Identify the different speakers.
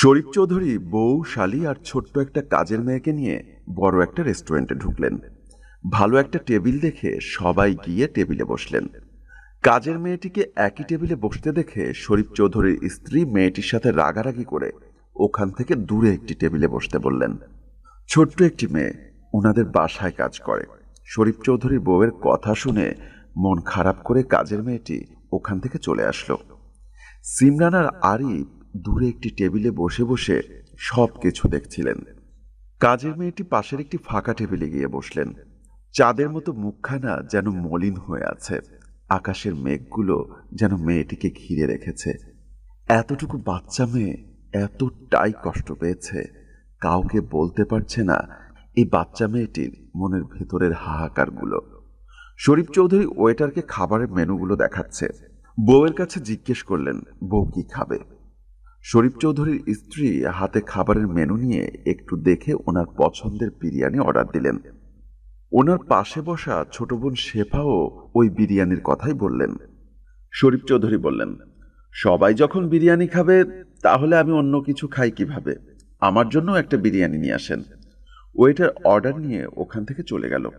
Speaker 1: শরীফ চৌধুরী বউ শালি আর ছোট্ট একটা কাজের মেয়েকে নিয়ে বড় একটা রেস্টুরেন্টে ঢুকলেন। ভালো একটা টেবিল দেখে সবাই গিয়ে টেবিলে বসলেন। কাজের মেয়েটিকে একই টেবিলে বসতে দেখে শরীফ চৌধুরীর স্ত্রী মেয়েটির সাথে রাগারাগি করে ওখান থেকে দূরে একটি টেবিলে বসতে বললেন, ছোট্ট একটি মেয়ে ওনাদের বাসায় কাজ করে। শরীফ চৌধুরীর বউয়ের কথা শুনে মন খারাপ করে কাজের মেয়েটি ওখান থেকে চলে আসলো। সিমরান আর আরিফ দূরে একটি টেবিলে বসে বসে সব কিছু দেখছিলেন। কাজের মেয়েটি পাশের একটি ফাঁকা টেবিলে গিয়ে বসলেন। চাঁদের মতো মুখখানা যেন মলিন হয়ে আছে। আকাশের মেঘগুলো যেন মেয়েটিকে ঘিরে রেখেছে। এতটুকু বাচ্চা মেয়ে এতটাই কষ্ট পেয়েছে। কাউকে বলতে পারছে না এই বাচ্চা মেয়েটির মনের ভেতরের হাহাকারগুলো। শরীফ চৌধুরী ওয়েটারকে খাবারের মেনুগুলো দেখাচ্ছে। বউয়ের কাছে জিজ্ঞেস করলেন, বউ কি খাবে? শরীফ চৌধুরীর স্ত্রী হাতে খাবারের মেনু নিয়ে একটু দেখে ওনার পছন্দের বিরিয়ানি অর্ডার দিলেন। ওনার পাশে বসা ছোট বোন শেফাও ওই বিরিয়ানির কথাই বললেন। শরীফ চৌধুরী বললেন, সবাই যখন বিরিয়ানি খাবে, তাহলে আমি অন্য কিছু খাই কীভাবে? আমার জন্য একটা বিরিয়ানি নিয়ে আসেন। ওয়েটার অর্ডার নিয়ে ওখান থেকে চলে গেল।